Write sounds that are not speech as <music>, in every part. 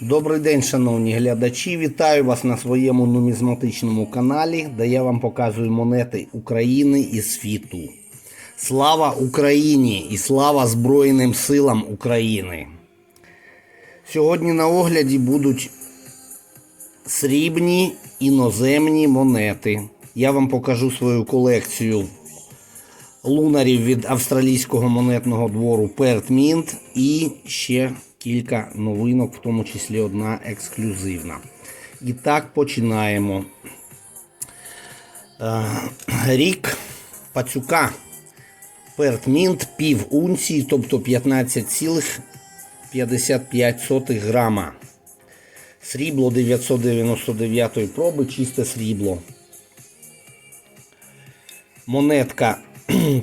Добрий день, шановні глядачі. Вітаю вас на своєму нумізматичному каналі, де я вам показую монети України і світу. Слава Україні і слава Збройним силам України. Сьогодні на огляді будуть срібні іноземні монети. Я вам покажу свою колекцію лунарів від австралійського монетного двору Perth Mint і ще кілька новинок, в тому числі одна ексклюзивна. І так починаємо. Е, Рік пацюка Mint пів унції, тобто 15,55 грама. Срібло 999 проби, чисте срібло. Монетка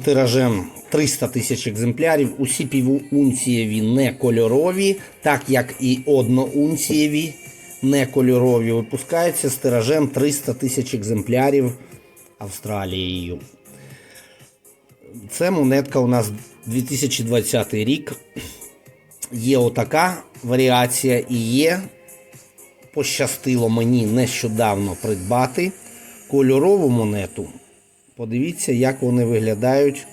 тиражем 300 тисяч екземплярів. Усі півунцієві не кольорові, так як і одноунцієві не кольорові. Випускаються з тиражем 300 тисяч екземплярів Австралією. Це монетка у нас 2020 рік. Є отака варіація і є. Пощастило мені нещодавно придбати кольорову монету. Подивіться, як вони виглядають.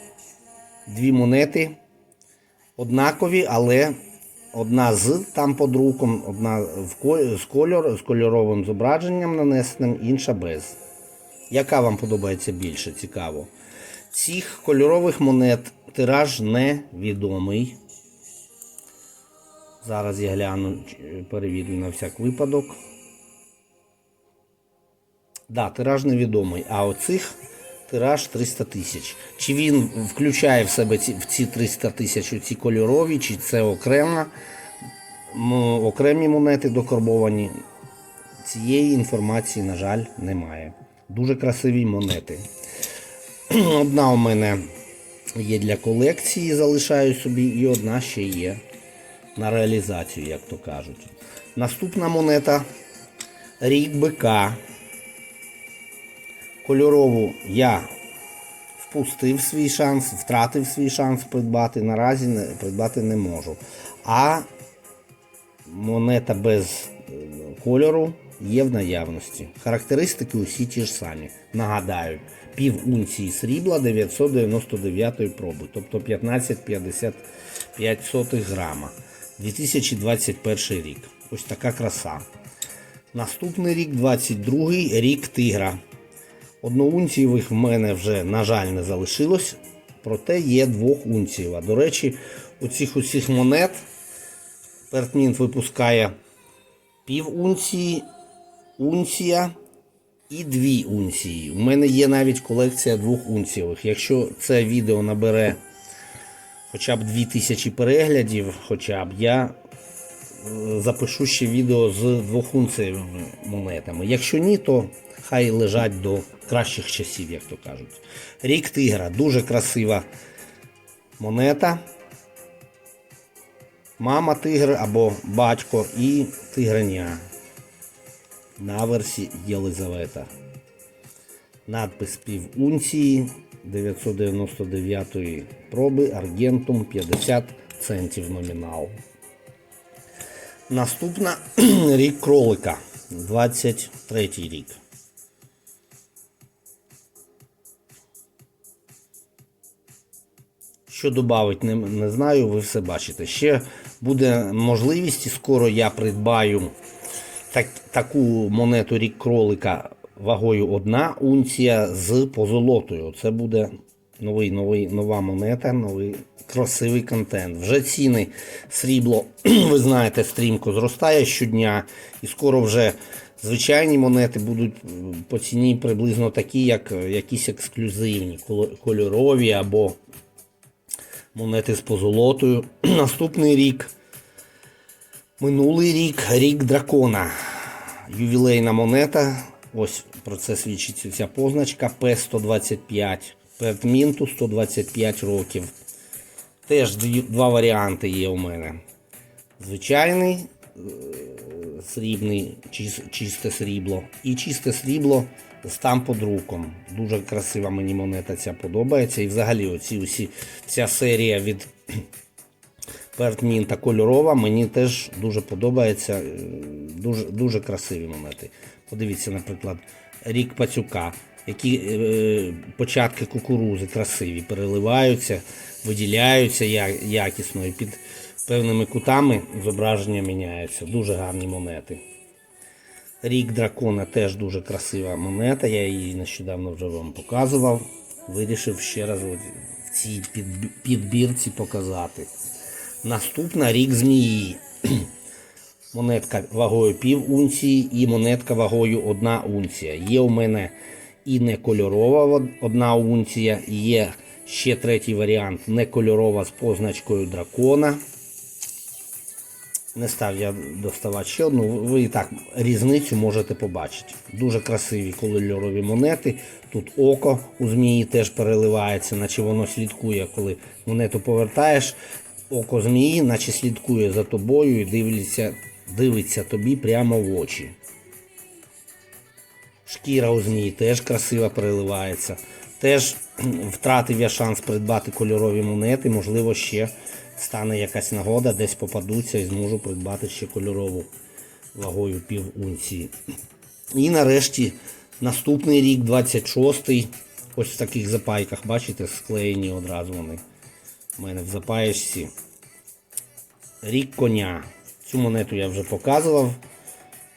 Дві монети однакові, але одна з там під руком, одна з, кольор, з кольоровим зображенням нанесеним, інша без. Яка вам подобається більше? Цікаво. Цих кольорових монет тираж невідомий. Зараз я гляну, перевірю на всяк випадок. Да, тираж невідомий. А оцих тираж 300 тисяч. Чи він включає в себе ці, в ці 300 тисяч ці кольорові, чи це окрема, окремі монети докарбовані. Цієї інформації, на жаль, немає. Дуже красиві монети. <clears throat> Одна у мене є для колекції, залишаю собі, і одна ще є на реалізацію, як то кажуть. Наступна монета рік бика. Кольорову я впустив свій шанс, втратив свій шанс придбати. Наразі не, придбати не можу. А монета без е, кольору є в наявності. Характеристики усі ті ж самі. Нагадаю, пів унції срібла 999 проби, тобто 15,55 грама. 2021 рік. Ось така краса. Наступний рік, 22 рік тигра. Одноунцієвих в мене вже, на жаль, не залишилось, проте є двохунцієва. До речі, у цих усіх монет Пертмінт випускає пів унції, унція і дві унції. У мене є навіть колекція двох двохунцієвих. Якщо це відео набере хоча б 2000 переглядів, хоча б я запишу ще відео з двохунцієвими монетами. Якщо ні, то хай лежать до кращих часів, як то кажуть. Рік тигра дуже красива монета. Мама тигр або батько і тигреня. На версі Єлизавета. Надпис пів унції 999 проби Аргентум 50 центів номінал. Наступна <clears throat> рік кролика. 23 рік. Що додати, не, не знаю, ви все бачите. Ще буде можливість, і скоро я придбаю так, таку монету рік кролика вагою 1 унція з позолотою. Це буде новий, новий, нова монета, новий красивий контент. Вже ціни срібло, <clears throat> ви знаєте, стрімко зростає щодня, і скоро вже звичайні монети будуть по ціні приблизно такі, як е, якісь ексклюзивні, кольорові або монети з позолотою. <clears throat> Наступний рік. Минулий рік рік дракона. Ювілейна монета. Ось про це свідчить ця позначка П125. Пертмінту 125 років. Теж два варіанти є у мене. Звичайний е, срібний, чисте срібло. І чисте срібло з тамподруком. Дуже красива мені монета ця подобається. І взагалі оці усі, ця серія від <clears throat> Пертмінта кольорова, мені теж дуже подобається. е, Дуже, дуже красиві монети. Подивіться, наприклад, рік пацюка, які е, початки кукурузи красиві, переливаються, виділяються якісно і під певними кутами зображення міняються. Дуже гарні монети. Рік дракона теж дуже красива монета. Я її нещодавно вже вам показував. Вирішив ще раз в цій підбірці показати. Наступна рік змії. Монетка вагою пів унції і монетка вагою одна унція. Є у мене і не кольорова одна унція, є ще третій варіант не кольорова з позначкою дракона. Не став я доставати ще одну. Ви і так різницю можете побачити. Дуже красиві кольорові монети. Тут око у змії теж переливається, наче воно слідкує, коли монету повертаєш. Око змії, наче слідкує за тобою і дивиться, дивиться тобі прямо в очі. Шкіра у змії теж красиво переливається. Теж <clears throat> втратив я шанс придбати кольорові монети. Можливо, ще стане якась нагода, десь попадуться і зможу придбати ще кольорову вагою пів унції. І нарешті наступний рік, 26-й. Ось в таких запайках, бачите, склеєні одразу вони. У мене в запаєчці. Рік коня. Цю монету я вже показував.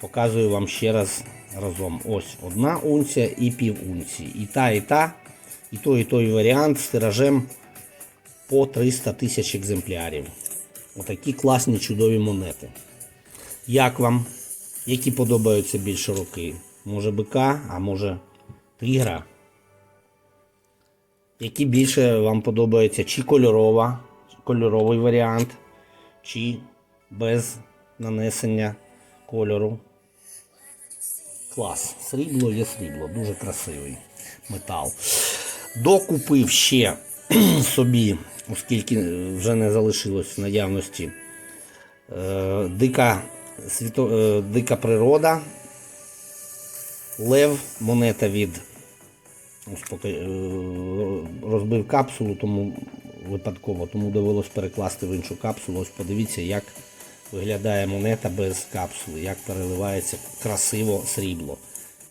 Показую вам ще раз разом. Ось одна унція і пів унції. І та, і та, і той, і той варіант з тиражем по 300 тисяч екземплярів. Отакі класні чудові монети. Як вам? Які подобаються більше роки? Може бика, а може тигра? Які більше вам подобаються? Чи кольорова, кольоровий варіант, чи без нанесення кольору? Клас. Срібло є срібло, дуже красивий метал. Докупив ще <clears throat> собі, оскільки вже не залишилось в наявності, е, дика, світо, е, дика природа, лев, монета від е, розбив капсулу, тому випадково, тому довелось перекласти в іншу капсулу. Ось подивіться, як виглядає монета без капсули, як переливається красиво срібло.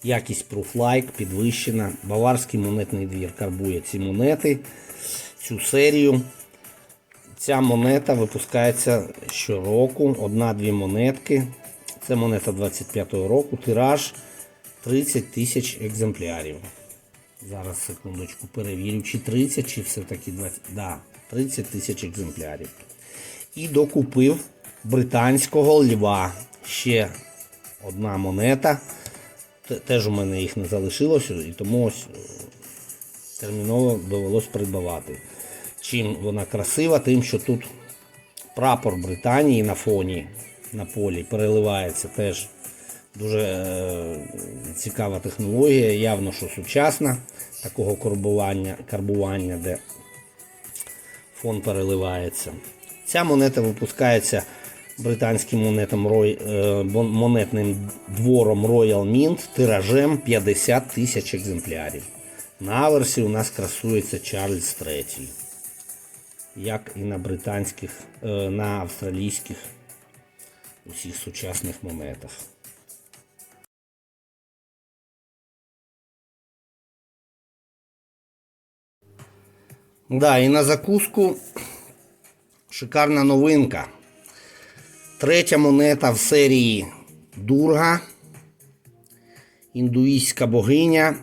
Якість Proof-Like підвищена. Баварський монетний двір карбує ці монети, цю серію. Ця монета випускається щороку, одна-дві монетки. Це монета 25-го року, тираж 30 тисяч екземплярів. Зараз секундочку перевірю, чи 30, чи все-таки 20. Да, 30 тисяч екземплярів. І докупив британського льва. Ще одна монета. Теж у мене їх не залишилося, і тому ось е, терміново довелось придбавати. Чим вона красива, тим, що тут прапор Британії на фоні на полі переливається теж дуже е, цікава технологія, явно, що сучасна такого карбування, карбування, де фон переливається. Ця монета випускається британським монетом, Roy- е, монетним двором Royal Mint тиражем 50 тисяч екземплярів. На аверсі у нас красується Чарльз III. Як і на британських, е, на австралійських усіх сучасних монетах. Да, і на закуску шикарна новинка. Третя монета в серії Дурга. Індуїстська богиня.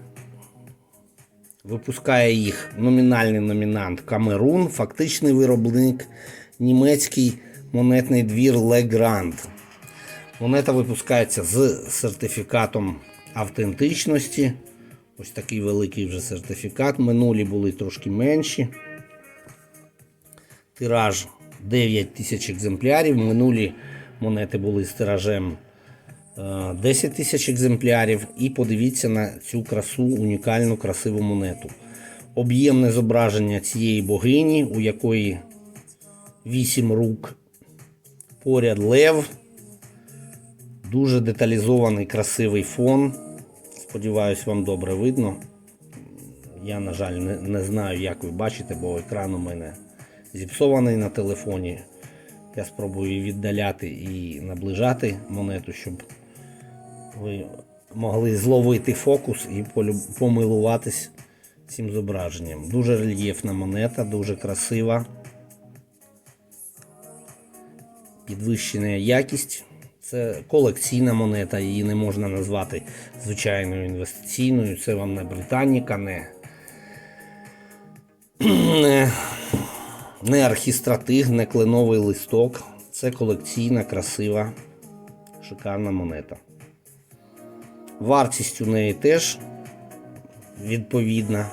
Випускає їх номінальний номінант Камерун, фактичний виробник німецький монетний двір Легранд. Монета випускається з сертифікатом автентичності. Ось такий великий вже сертифікат. Минулі були трошки менші. Тираж 9 тисяч екземплярів. Минулі монети були з тиражем е, 10 тисяч екземплярів. І подивіться на цю красу, унікальну красиву монету. Об'ємне зображення цієї богині, у якої 8 рук. Поряд лев. Дуже деталізований красивий фон. Сподіваюсь, вам добре видно. Я, на жаль, не, не знаю, як ви бачите, бо екран у мене зіпсований на телефоні. Я спробую віддаляти і наближати монету, щоб ви могли зловити фокус і помилуватись цим зображенням. Дуже рельєфна монета, дуже красива. Підвищена якість. Це колекційна монета, її не можна назвати звичайною інвестиційною. Це вам не Британіка, не, <clears throat> не, архістратиг, не кленовий листок. Це колекційна, красива, шикарна монета. Вартість у неї теж відповідна.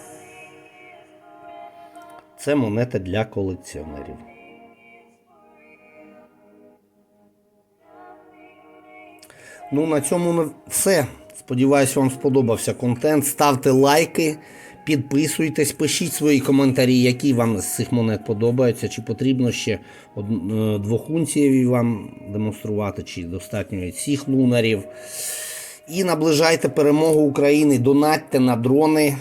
Це монета для колекціонерів. Ну, на цьому все. Сподіваюсь, вам сподобався контент. Ставте лайки, підписуйтесь, пишіть свої коментарі, які вам з цих монет подобаються, чи потрібно ще е, двохунцієві вам демонструвати, чи достатньо цих лунарів. І наближайте перемогу України, донатьте на дрони,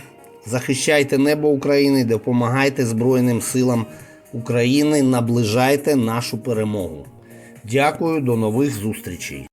захищайте небо України, допомагайте Збройним силам України, наближайте нашу перемогу. Дякую, до нових зустрічей.